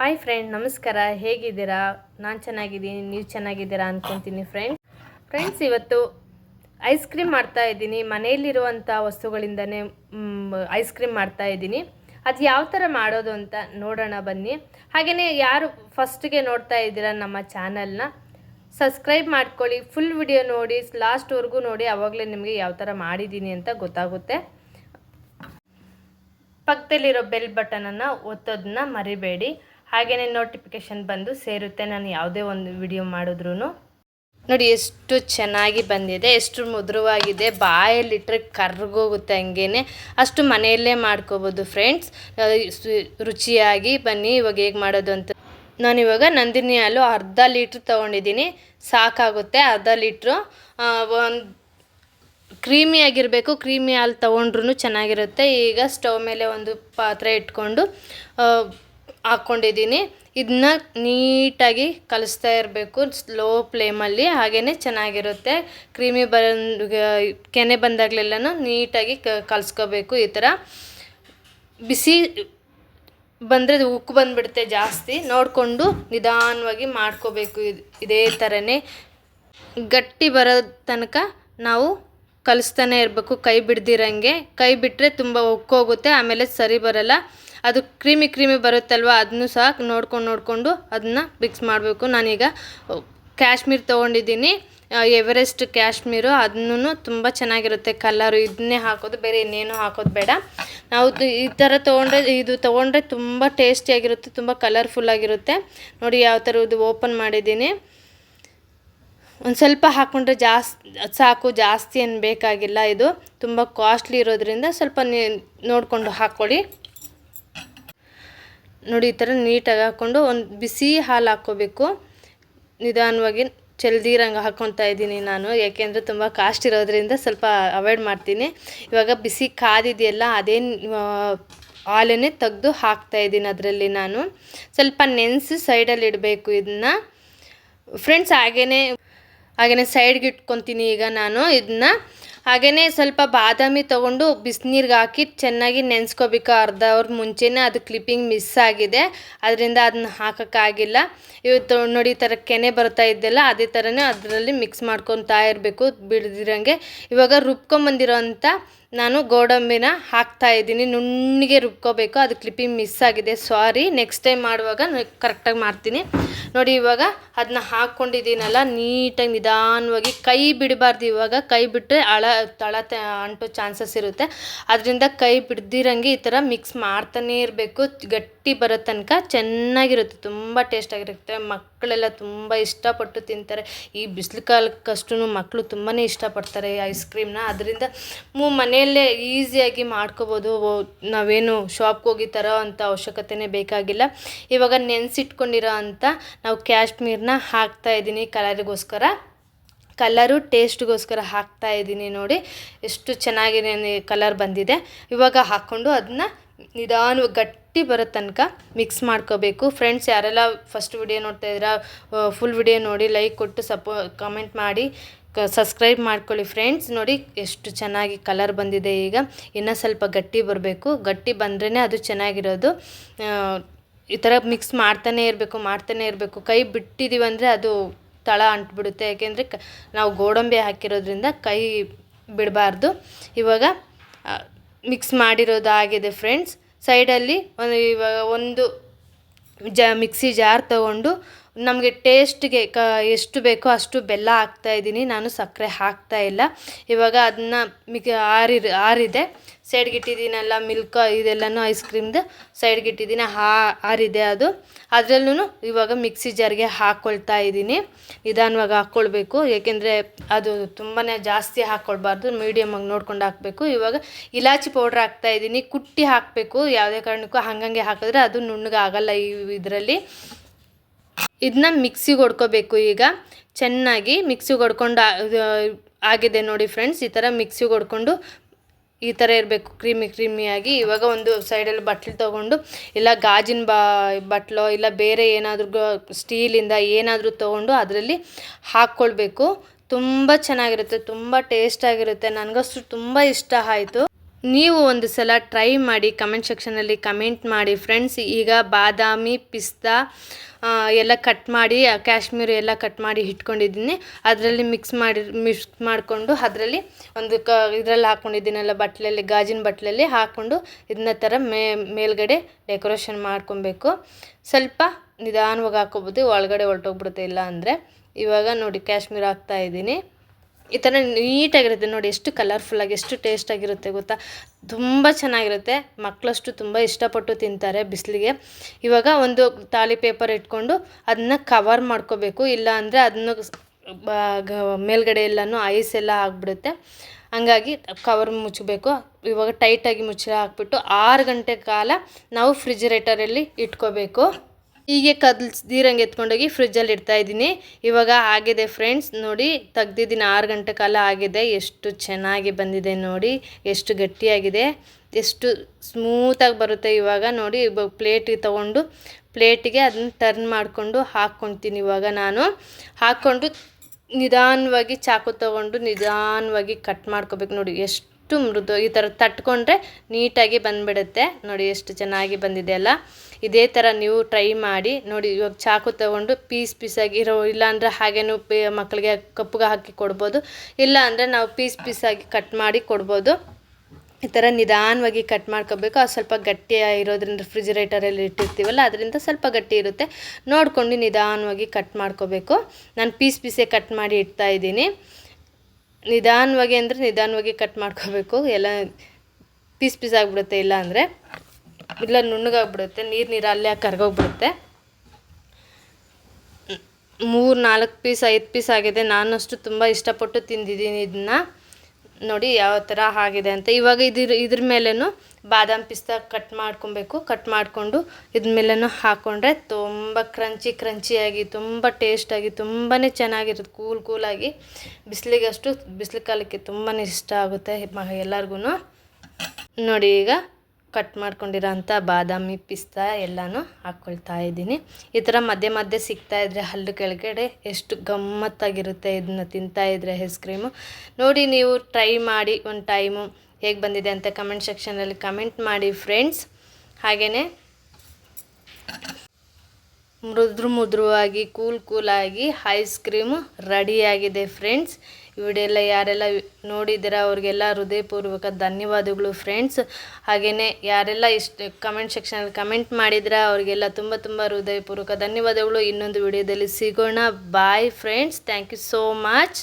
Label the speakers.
Speaker 1: Hi friend ನಮಸ್ಕಾರ. ಹೇಗಿದ್ದೀರಾ? ನಾನು ಚೆನ್ನಾಗಿದ್ದೀನಿ. ನೀವು ಚೆನ್ನಾಗಿದ್ದೀರಾ ಅಂದ್ಕೊತೀನಿ ಫ್ರೆಂಡ್ ಫ್ರೆಂಡ್ಸ್ ಇವತ್ತು ಐಸ್ ಕ್ರೀಮ್ ಮಾಡ್ತಾ ಇದ್ದೀನಿ. ಮನೆಯಲ್ಲಿರುವಂಥ ವಸ್ತುಗಳಿಂದನೇ ಐಸ್ ಕ್ರೀಮ್ ಮಾಡ್ತಾ ಇದ್ದೀನಿ. ಅದು ಯಾವ ಥರ ಮಾಡೋದು ಅಂತ ನೋಡೋಣ ಬನ್ನಿ. ಹಾಗೆಯೇ ಯಾರು ಫಸ್ಟ್ಗೆ ನೋಡ್ತಾ ಇದ್ದೀರಾ ನಮ್ಮ ಚಾನಲ್ನ ಸಬ್ಸ್ಕ್ರೈಬ್ ಮಾಡ್ಕೊಳ್ಳಿ. ಫುಲ್ ವಿಡಿಯೋ ನೋಡಿ ಲಾಸ್ಟ್ವರೆಗೂ ನೋಡಿ ಆವಾಗಲೇ ನಿಮಗೆ ಯಾವ ಥರ ಮಾಡಿದ್ದೀನಿ ಅಂತ ಗೊತ್ತಾಗುತ್ತೆ. ಪಕ್ಕದಲ್ಲಿರೋ ಬೆಲ್ ಬಟನನ್ನು ಒತ್ತೋದನ್ನ ಮರಿಬೇಡಿ. ಹಾಗೆಯೇ ನೋಟಿಫಿಕೇಷನ್ ಬಂದು ಸೇರುತ್ತೆ. ನಾನು ಯಾವುದೇ ಒಂದು ವಿಡಿಯೋ ಮಾಡಿದ್ರೂ ನೋಡಿ, ಎಷ್ಟು ಚೆನ್ನಾಗಿ ಬಂದಿದೆ, ಎಷ್ಟು ಮಧುರವಾಗಿದೆ ಬಾಯಲ್ಲಿಟ್ಟರೆ ಕರ್ಗೋಗುತ್ತೆ ಹಂಗೇನೆ. ಅಷ್ಟು ಮನೆಯಲ್ಲೇ ಮಾಡ್ಕೋಬೋದು ಫ್ರೆಂಡ್ಸ್ ರುಚಿಯಾಗಿ ಬನ್ನಿ, ಇವಾಗ ಹೇಗೆ ಮಾಡೋದು ಅಂತ. ನಾನಿವಾಗ ನಂದಿನಿ ಹಾಲು ಅರ್ಧ ಲೀಟ್ರ್ ತೊಗೊಂಡಿದ್ದೀನಿ. ಸಾಕಾಗುತ್ತೆ ಅರ್ಧ ಲೀಟ್ರು. ಒಂದು ಕ್ರೀಮಿ ಆಗಿರಬೇಕು, ಕ್ರೀಮಿ ಹಾಲು ತೊಗೊಂಡ್ರೂ ಚೆನ್ನಾಗಿರುತ್ತೆ. ಈಗ ಸ್ಟವ್ ಮೇಲೆ ಒಂದು ಪಾತ್ರೆ ಇಟ್ಕೊಂಡು ಹಾಕ್ಕೊಂಡಿದ್ದೀನಿ ಇದನ್ನ ನೀಟಾಗಿ ಕಲಿಸ್ತಾ ಇರಬೇಕು ಸ್ಲೋ ಫ್ಲೇಮಲ್ಲಿ ಹಾಗೇ ಚೆನ್ನಾಗಿರುತ್ತೆ. ಕ್ರೀಮಿ ಬಂದು, ಕೆನೆ ಬಂದಾಗಲೆಲ್ಲನೂ ನೀಟಾಗಿ ಕಲಿಸ್ಕೋಬೇಕು ಈ ಥರ. ಬಿಸಿ ಬಂದರೆ ಉಕ್ಕು ಬಂದುಬಿಡುತ್ತೆ ಜಾಸ್ತಿ. ನೋಡಿಕೊಂಡು ನಿಧಾನವಾಗಿ ಮಾಡ್ಕೋಬೇಕು ಇದೇ ಥರನೇ. ಗಟ್ಟಿ ಬರೋ ತನಕ ನಾವು ಕಲಿಸ್ತಾನೆ ಇರಬೇಕು. ಕೈ ಬಿಡ್ದಿರಂಗೆ. ಕೈ ಬಿಟ್ಟರೆ ತುಂಬ ಉಕ್ಕೋಗುತ್ತೆ, ಆಮೇಲೆ ಸರಿ ಬರಲ್ಲ. ಅದು ಕ್ರೀಮಿ ಕ್ರೀಮಿ ಬರುತ್ತಲ್ವ ಅದನ್ನು ಸಹ ನೋಡ್ಕೊಂಡು ನೋಡಿಕೊಂಡು ಅದನ್ನ ಮಿಕ್ಸ್ ಮಾಡಬೇಕು. ನಾನೀಗ ಕ್ಯಾಶ್ಮೀರ್ ತೊಗೊಂಡಿದ್ದೀನಿ. ಎವರೆಸ್ಟ್ ಕ್ಯಾಶ್ಮೀರು ಅದನ್ನು ತುಂಬ ಚೆನ್ನಾಗಿರುತ್ತೆ ಕಲರು ಇದನ್ನೇ ಹಾಕೋದು, ಬೇರೆ ಇನ್ನೇನು ಹಾಕೋದು ಬೇಡ. ನಾವು ಈ ಥರ ತೊಗೊಂಡ್ರೆ, ಇದು ತೊಗೊಂಡ್ರೆ ತುಂಬ ಟೇಸ್ಟಿಯಾಗಿರುತ್ತೆ ತುಂಬ ಕಲರ್ಫುಲ್ಲಾಗಿರುತ್ತೆ ನೋಡಿ ಯಾವ ಥರ ಇದು ಓಪನ್ ಮಾಡಿದ್ದೀನಿ. ಒಂದು ಸ್ವಲ್ಪ ಹಾಕ್ಕೊಂಡ್ರೆ ಜಾಸ್ತಿ ಸಾಕು, ಜಾಸ್ತಿ ಏನು ಬೇಕಾಗಿಲ್ಲ ಇದು. ತುಂಬ ಕಾಸ್ಟ್ಲಿ ಇರೋದ್ರಿಂದ ಸ್ವಲ್ಪ ನೋಡಿಕೊಂಡು ಹಾಕ್ಕೊಳ್ಳಿ ನೋಡಿ, ಈ ಥರ ನೀಟಾಗಿ ಹಾಕ್ಕೊಂಡು ಒಂದು ಬಿಸಿ ಹಾಲು ಹಾಕ್ಕೋಬೇಕು. ನಿಧಾನವಾಗಿ ಚೆಲ್ದಿರಂಗೆ ಹಾಕ್ಕೊತಾ ಇದ್ದೀನಿ ನಾನು ಯಾಕೆಂದರೆ ತುಂಬ ಕಾಸ್ಟ್ ಇರೋದ್ರಿಂದ ಸ್ವಲ್ಪ ಅವಾಯ್ಡ್ ಮಾಡ್ತೀನಿ. ಇವಾಗ ಬಿಸಿ ಕಾದಿದೆಯಲ್ಲ, ಅದೇ ಹಾಲನ್ನೇ ತೆಗೆದು ಹಾಕ್ತಾಯಿದ್ದೀನಿ ಅದರಲ್ಲಿ ನಾನು. ಸ್ವಲ್ಪ ನೆನೆಸಿ ಸೈಡಲ್ಲಿ ಇಡಬೇಕು ಇದನ್ನ. ಫ್ರೆಂಡ್ಸ್ ಹಾಗೇ ಹಾಗೆಯೇ ಸೈಡ್ಗೆ ಇಟ್ಕೊತೀನಿ ಈಗ ನಾನು ಇದನ್ನ. ಹಾಗೆಯೇ ಸ್ವಲ್ಪ ಬಾದಾಮಿ ತೊಗೊಂಡು ಬಿಸಿನೀರಿಗೆ ಹಾಕಿ ಚೆನ್ನಾಗಿ ನೆನೆಸ್ಕೋಬೇಕು ಅರ್ಧ ಅವ್ರ ಮುಂಚೆನೇ ಅದು ಕ್ಲಿಪ್ಪಿಂಗ್ ಮಿಸ್ ಆಗಿದೆ. ಅದರಿಂದ ಅದನ್ನ ಹಾಕೋಕ್ಕಾಗಿಲ್ಲ. ಇವತ್ತು ನೋಡಿ ಈ ಥರ ಕೆನೆ ಬರ್ತಾ ಇದ್ದಲ್ಲ ಅದೇ ಥರನೇ ಅದರಲ್ಲಿ ಮಿಕ್ಸ್ ಮಾಡ್ಕೊತಾ ಇರಬೇಕು ಬಿಡ್ದಿರಂಗೆ. ಇವಾಗ ರುಬ್ಕೊಂಬಂದಿರೋ ಅಂಥ ನಾನು ಗೋಡಂಬಿನ ಹಾಕ್ತಾ ಇದ್ದೀನಿ. ನುಣ್ಣಿಗೆ ರುಬ್ಕೋಬೇಕು. ಅದು ಕ್ಲಿಪ್ಪಿಂಗ್ ಮಿಸ್ ಆಗಿದೆ. ಸಾರಿ ನೆಕ್ಸ್ಟ್ ಟೈಮ್ ಮಾಡುವಾಗ ಕರೆಕ್ಟಾಗಿ ಮಾಡ್ತೀನಿ. ನೋಡಿ, ಇವಾಗ ಅದನ್ನ ಹಾಕ್ಕೊಂಡಿದ್ದೀನಲ್ಲ, ನೀಟಾಗಿ ನಿಧಾನವಾಗಿ ಕೈ ಬಿಡಬಾರ್ದು ಇವಾಗ. ಕೈ ಬಿಟ್ಟರೆ ಅಳ, ತಳ ಅಂಟೋ ಚಾನ್ಸಸ್ ಇರುತ್ತೆ. ಅದರಿಂದ ಕೈ ಬಿಡ್ದಿರಂಗೆ ಈ ಥರ ಮಿಕ್ಸ್ ಮಾಡ್ತಾನೇ ಇರಬೇಕು. ಗಟ್ಟಿ ಬರೋ ತನಕ ಚೆನ್ನಾಗಿರುತ್ತೆ. ತುಂಬ ಟೇಸ್ಟಾಗಿರುತ್ತೆ ಮಕ್ಕಳೆಲ್ಲ ತುಂಬ ಇಷ್ಟಪಟ್ಟು ತಿಂತಾರೆ. ಈ ಬಿಸಿಲು ಕಾಲಕ್ಕಷ್ಟು ಮಕ್ಕಳು ತುಂಬಾ ಇಷ್ಟಪಡ್ತಾರೆ ಐಸ್ ಕ್ರೀಮ್ನ ಅದರಿಂದ ಮೂ ಮನೆಯಲ್ಲೇ ಈಸಿಯಾಗಿ ಮಾಡ್ಕೋಬೋದು ನಾವೇನು ಶಾಪ್ಗೆ ಹೋಗಿ ತರೋ ಅಂಥ ಅವಶ್ಯಕತೆನೇ ಬೇಕಾಗಿಲ್ಲ. ಇವಾಗ ನೆನೆಸಿಟ್ಕೊಂಡಿರೋ ಅಂಥ ನಾವು ಕ್ಯಾಶ್ಮೀರ್ನ ಹಾಕ್ತಾ ಇದ್ದೀನಿ ಕಲರಿಗೋಸ್ಕರ. ಕಲರು ಟೇಸ್ಟ್ಗೋಸ್ಕರ ಹಾಕ್ತಾ ಇದ್ದೀನಿ ನೋಡಿ, ಎಷ್ಟು ಚೆನ್ನಾಗಿ ಕಲರ್ ಬಂದಿದೆ. ಇವಾಗ ಹಾಕ್ಕೊಂಡು ಅದನ್ನ ನಿಧಾನ ಗಟ್ಟಿ ಬರೋ ತನಕ ಮಿಕ್ಸ್ ಮಾಡ್ಕೋಬೇಕು. ಫ್ರೆಂಡ್ಸ್ ಯಾರೆಲ್ಲ ಫಸ್ಟ್ ವಿಡಿಯೋ ನೋಡ್ತಾ ಇದ್ದೀರಾ ಫುಲ್ ವಿಡಿಯೋ ನೋಡಿ ಲೈಕ್ ಕೊಟ್ಟು ಸಪೋ ಕಮೆಂಟ್ ಮಾಡಿ. ಸಬ್ಸ್ಕ್ರೈಬ್ ಮಾಡ್ಕೊಳ್ಳಿ ಫ್ರೆಂಡ್ಸ್ ನೋಡಿ ಎಷ್ಟು ಚೆನ್ನಾಗಿ ಕಲರ್ ಬಂದಿದೆ ಈಗ. ಇನ್ನೂ ಸ್ವಲ್ಪ ಗಟ್ಟಿ ಬರಬೇಕು. ಗಟ್ಟಿ ಬಂದ್ರೇ ಅದು ಚೆನ್ನಾಗಿರೋದು. ಈ ಥರ ಮಿಕ್ಸ್ ಮಾಡ್ತಾನೆ ಇರಬೇಕು ಮಾಡ್ತಾನೆ ಇರಬೇಕು. ಕೈ ಬಿಟ್ಟಿದ್ದೀವಿ ಅಂದರೆ ಅದು ತಳ ಅಂಟ್ಬಿಡುತ್ತೆ. ಯಾಕೆಂದರೆ ಕ, ನಾವು ಗೋಡಂಬಿ ಹಾಕಿರೋದ್ರಿಂದ ಕೈ ಬಿಡಬಾರ್ದು. ಇವಾಗ ಮಿಕ್ಸ್ ಮಾಡಿರೋದಾಗಿದೆ ಫ್ರೆಂಡ್ಸ್ ಸೈಡಲ್ಲಿ ಒಂದು ಇವಾಗ ಒಂದು ಜ ಮಿಕ್ಸಿ ಜಾರ್ ತಗೊಂಡು ನಮಗೆ ಟೇಸ್ಟ್ಗೆ ಕ ಎಷ್ಟು ಬೇಕೋ ಅಷ್ಟು ಬೆಲ್ಲ ಹಾಕ್ತಾ ಇದ್ದೀನಿ. ನಾನು ಸಕ್ಕರೆ ಹಾಕ್ತಾ ಇಲ್ಲ. ಇವಾಗ ಅದನ್ನ ಮಿಕ್ ಆರಿ ಆರಿದೆ. ಸೈಡ್ಗಿಟ್ಟಿದ್ದೀನಲ್ಲ ಮಿಲ್ಕ್ ಇದೆಲ್ಲನೂ ಐಸ್ ಕ್ರೀಮ್ದು ಸೈಡ್ಗಿಟ್ಟಿದ್ದೀನಿ ಹಾ, ಆರಿದೆ ಅದು. ಅದರಲ್ಲೂ ಇವಾಗ ಮಿಕ್ಸಿ ಜಾರ್ಗೆ ಹಾಕ್ಕೊಳ್ತಾ ಇದ್ದೀನಿ. ನಿಧಾನವಾಗಿ ಹಾಕ್ಕೊಳ್ಬೇಕು ಏಕೆಂದರೆ ಅದು ತುಂಬಾ ಜಾಸ್ತಿ ಹಾಕ್ಕೊಳ್ಬಾರ್ದು ಮೀಡಿಯಮಾಗಿ ನೋಡ್ಕೊಂಡು ಹಾಕಬೇಕು. ಇವಾಗ ಇಲಾಚಿ ಪೌಡ್ರ್ ಹಾಕ್ತಾ ಇದ್ದೀನಿ. ಕುಟ್ಟಿ ಹಾಕಬೇಕು. ಯಾವುದೇ ಕಾರಣಕ್ಕೂ ಹಾಗಂಗೆ ಹಾಕಿದ್ರೆ ಅದು ನುಣ್ಣಗೆ ಆಗಲ್ಲ ಈ ಇದರಲ್ಲಿ. ಇದನ್ನ ಮಿಕ್ಸಿಗೆ ಹೊಡ್ಕೋಬೇಕು ಈಗ. ಚೆನ್ನಾಗಿ ಮಿಕ್ಸಿಗೆ ಹೊಡ್ಕೊಂಡು ಆಗಿದೆ ನೋಡಿ ಫ್ರೆಂಡ್ಸ್ ಈ ಥರ ಮಿಕ್ಸಿಗೆ ಹೊಡ್ಕೊಂಡು ಈ ಥರ ಇರಬೇಕು, ಕ್ರೀಮಿ, ಕ್ರೀಮಿಯಾಗಿ. ಇವಾಗ ಒಂದು ಸೈಡಲ್ಲಿ ಬಟ್ಲು ತೊಗೊಂಡು, ಇಲ್ಲ ಗಾಜಿನ ಬಾ, ಬಟ್ಲೋ, ಇಲ್ಲ ಬೇರೆ ಏನಾದರೂ ಸ್ಟೀಲಿಂದ ಏನಾದರೂ ತೊಗೊಂಡು ಅದರಲ್ಲಿ ಹಾಕ್ಕೊಳ್ಬೇಕು. ತುಂಬ ಚೆನ್ನಾಗಿರುತ್ತೆ, ತುಂಬ ಟೇಸ್ಟಾಗಿರುತ್ತೆ ನನಗಷ್ಟು ತುಂಬ ಇಷ್ಟ ಆಯಿತು. ನೀವು ಒಂದು ಸಲ ಟ್ರೈ ಮಾಡಿ ಕಮೆಂಟ್ ಸೆಕ್ಷನಲ್ಲಿ ಕಮೆಂಟ್ ಮಾಡಿ ಫ್ರೆಂಡ್ಸ್, ಈಗ ಬಾದಾಮಿ, ಪಿಸ್ತಾ ಎಲ್ಲ ಕಟ್ ಮಾಡಿ ಕ್ಯಾಶ್ಮೀರ್ ಎಲ್ಲ ಕಟ್ ಮಾಡಿ ಇಟ್ಕೊಂಡಿದ್ದೀನಿ. ಅದರಲ್ಲಿ ಮಿಕ್ಸ್ ಮಾಡಿ ಮಿಕ್ಸ್ ಮಾಡಿಕೊಂಡು ಅದರಲ್ಲಿ ಒಂದು ಕ, ಇದರಲ್ಲಿ ಹಾಕ್ಕೊಂಡಿದ್ದೀನಲ್ಲ ಬಟ್ಲಲ್ಲಿ, ಗಾಜಿನ ಬಟ್ಲಲ್ಲಿ ಹಾಕ್ಕೊಂಡು ಇದನ್ನ ಥರ ಮೇ, ಮೇಲ್ಗಡೆ ಡೆಕೋರೇಷನ್ ಮಾಡ್ಕೊಬೇಕು. ಸ್ವಲ್ಪ ನಿಧಾನವಾಗಿ ಹಾಕೋಬೋದು ಒಳಗಡೆ ಹೊರಟೋಗ್ಬಿಡುತ್ತೆ ಇಲ್ಲ ಅಂದರೆ. ಇವಾಗ ನೋಡಿ ಕ್ಯಾಶ್ಮೀರ್ ಹಾಕ್ತಾ ಇದ್ದೀನಿ. ಈ ಥರ ನೀಟಾಗಿರುತ್ತೆ ನೋಡಿ, ಎಷ್ಟು ಕಲರ್ಫುಲ್ಲಾಗಿ ಎಷ್ಟು ಟೇಸ್ಟಾಗಿರುತ್ತೆ ಗೊತ್ತಾ? ತುಂಬ ಚೆನ್ನಾಗಿರುತ್ತೆ. ಮಕ್ಕಳಷ್ಟು ತುಂಬ ಇಷ್ಟಪಟ್ಟು ತಿಂತಾರೆ ಬಿಸಿಲಿಗೆ. ಇವಾಗ ಒಂದು ತಾಳಿ ಪೇಪರ್ ಇಟ್ಕೊಂಡು ಅದನ್ನ ಕವರ್ ಮಾಡ್ಕೋಬೇಕು. ಇಲ್ಲ ಅಂದರೆ ಅದನ್ನ ಮೇಲ್ಗಡೆ ಎಲ್ಲನೂ ಐಸ್ ಎಲ್ಲ ಆಗಿಬಿಡುತ್ತೆ. ಹಂಗಾಗಿ ಕವರ್ ಮುಚ್ಚಬೇಕು ಇವಾಗ ಟೈಟಾಗಿ ಮುಚ್ಚಳ ಹಾಕ್ಬಿಟ್ಟು ಆರು ಗಂಟೆ ಕಾಲ ನಾವು ಫ್ರಿಜಿರೇಟರಲ್ಲಿ ಇಟ್ಕೋಬೇಕು. ಹೀಗೆ ಕದಲ್ಸ್ದಿರಂಗೆ ಎತ್ಕೊಂಡೋಗಿ ಫ್ರಿಜ್ಜಲ್ಲಿ ಇಡ್ತಾ ಇದ್ದೀನಿ. ಇವಾಗ ಆಗಿದೆ ಫ್ರೆಂಡ್ಸ್, ನೋಡಿ ತೆಗ್ದಿದ್ದೀನಿ ಆರು ಗಂಟೆ ಕಾಲ ಆಗಿದೆ. ಎಷ್ಟು ಚೆನ್ನಾಗಿ ಬಂದಿದೆ ನೋಡಿ, ಎಷ್ಟು ಗಟ್ಟಿಯಾಗಿದೆ. ಎಷ್ಟು ಸ್ಮೂತಾಗಿ ಬರುತ್ತೆ ಇವಾಗ ನೋಡಿ, ಇವಾಗ ಪ್ಲೇಟಿಗೆ ತೊಗೊಂಡು ಪ್ಲೇಟಿಗೆ ಅದನ್ನ ಟರ್ನ್ ಮಾಡಿಕೊಂಡು ಹಾಕ್ಕೊಳ್ತೀನಿ ಇವಾಗ ನಾನು. ಹಾಕ್ಕೊಂಡು ನಿಧಾನವಾಗಿ ಚಾಕು ತೊಗೊಂಡು ನಿಧಾನವಾಗಿ ಕಟ್ ಮಾಡ್ಕೋಬೇಕು ನೋಡಿ, ಎಷ್ಟು ಮೃದು ಈ ಥರ ತಟ್ಕೊಂಡ್ರೆ ನೀಟಾಗಿ ಬಂದುಬಿಡುತ್ತೆ. ನೋಡಿ ಎಷ್ಟು ಚೆನ್ನಾಗಿ ಬಂದಿದೆ ಅಲ್ಲ. ಇದೇ ಥರ ನೀವು ಟ್ರೈ ಮಾಡಿ. ನೋಡಿ ಇವಾಗ ಚಾಕು ತಗೊಂಡು ಪೀಸ್ ಪೀಸಾಗಿ ಇರೋ, ಇಲ್ಲಾಂದರೆ ಹಾಗೇನು ಪೇ ಮಕ್ಕಳಿಗೆ ಕಪ್ಪುಗೆ ಹಾಕಿ ಕೊಡ್ಬೋದು. ಇಲ್ಲ ಅಂದರೆ ನಾವು ಪೀಸ್ ಪೀಸಾಗಿ ಕಟ್ ಮಾಡಿ ಕೊಡ್ಬೋದು. ಈ ಥರ ನಿಧಾನವಾಗಿ ಕಟ್ ಮಾಡ್ಕೋಬೇಕು. ಅದು ಸ್ವಲ್ಪ ಗಟ್ಟಿ ಇರೋದ್ರಿಂದ ರೆಫ್ರಿಜಿರೇಟರಲ್ಲಿ ಇಟ್ಟಿರ್ತೀವಲ್ಲ, ಅದರಿಂದ ಸ್ವಲ್ಪ ಗಟ್ಟಿ ಇರುತ್ತೆ. ನೋಡ್ಕೊಂಡು ನಿಧಾನವಾಗಿ ಕಟ್ ಮಾಡ್ಕೋಬೇಕು. ನಾನು ಪೀಸ್ ಪೀಸೇ ಕಟ್ ಮಾಡಿ ಇಡ್ತಾ ಇದ್ದೀನಿ. ನಿಧಾನವಾಗಿ ಅಂದರೆ ನಿಧಾನವಾಗಿ ಕಟ್ ಮಾಡ್ಕೋಬೇಕು. ಎಲ್ಲ ಪೀಸ್ ಪೀಸ್ ಆಗಿಬಿಡುತ್ತೆ, ಇಲ್ಲ ಅಂದರೆ ಇಲ್ಲ ನುಣ್ಣಗಾಗ್ಬಿಡುತ್ತೆ. ನೀರು ನೀರು ಅಲ್ಲೇ ಕರ್ಗೋಗ್ಬಿಡುತ್ತೆ. ಮೂರು ನಾಲ್ಕು ಪೀಸ್, ಐದು ಪೀಸ್ ಆಗಿದೆ. ನಾನಷ್ಟು ತುಂಬ ಇಷ್ಟಪಟ್ಟು ತಿಂದಿದ್ದೀನಿ ಇದನ್ನ ನೋಡಿ ಯಾವ ಥರ ಆಗಿದೆ ಅಂತ. ಇವಾಗ ಇದ್ರ ಇದ್ರ ಮೇಲೇನು ಬಾದಾಮ್ ಪಿಸ್ತಾ ಕಟ್ ಮಾಡ್ಕೊಬೇಕು. ಕಟ್ ಮಾಡಿಕೊಂಡು ಇದ್ರ ಮೇಲೇನು ಹಾಕ್ಕೊಂಡ್ರೆ ತುಂಬ ಕ್ರಂಚಿ ಕ್ರಂಚಿಯಾಗಿ ತುಂಬ ಟೇಸ್ಟಾಗಿ ತುಂಬಾ ಚೆನ್ನಾಗಿರುತ್ತೆ. ಕೂಲ್ ಕೂಲಾಗಿ ಬಿಸಿಲಿಗೆ ಅಷ್ಟು ಬಿಸಿಲು ಕಾಲಕ್ಕೆ ತುಂಬಾ ಇಷ್ಟ ಆಗುತ್ತೆ ಎಲ್ಲರಿಗೂ ನೋಡಿ ಈಗ ಕಟ್ ಮಾಡ್ಕೊಂಡಿರೋಂಥ ಬಾದಾಮಿ ಪಿಸ್ತಾ ಎಲ್ಲನೂ ಹಾಕ್ಕೊಳ್ತಾ ಇದ್ದೀನಿ. ಈ ಥರ ಮಧ್ಯೆ ಮಧ್ಯೆ ಸಿಗ್ತಾ ಇದ್ರೆ ಹಲ್ಲು ಕೆಳಗಡೆ ಎಷ್ಟು ಗಮ್ಮತ್ತಾಗಿರುತ್ತೆ ಇದನ್ನ ತಿಂತಾ ಇದ್ರೆ ಐಸ್ ಕ್ರೀಮು. ನೋಡಿ ನೀವು ಟ್ರೈ ಮಾಡಿ ಒಂದು ಟೈಮು ಹೇಗೆ ಬಂದಿದೆ ಅಂತ ಕಮೆಂಟ್ ಸೆಕ್ಷನಲ್ಲಿ ಕಮೆಂಟ್ ಮಾಡಿ ಫ್ರೆಂಡ್ಸ್. ಹಾಗೆಯೇ ಮೃದು ಮೃದುವಾಗಿ ಕೂಲ್ ಕೂಲಾಗಿ ಐಸ್ ಕ್ರೀಮು ರೆಡಿಯಾಗಿದೆ ಫ್ರೆಂಡ್ಸ್. ವಿಡಿಯೋ ಯಾರೆಲ್ಲ ನೋಡಿದ್ದೀರಾ, ಅವ್ರಿಗೆಲ್ಲ ಹೃದಯಪೂರ್ವಕ ಧನ್ಯವಾದಗಳು ಫ್ರೆಂಡ್ಸ್ ಹಾಗೆಯೇ ಯಾರೆಲ್ಲ ಇಷ್ಟ ಕಮೆಂಟ್ ಸೆಕ್ಷನಲ್ಲಿ ಕಮೆಂಟ್ ಮಾಡಿದ್ರ ಅವರಿಗೆಲ್ಲ ತುಂಬ ತುಂಬ ಹೃದಯಪೂರ್ವಕ ಧನ್ಯವಾದಗಳು. ಇನ್ನೊಂದು ವಿಡಿಯೋದಲ್ಲಿ ಸಿಗೋಣ. Bye friends thank you so much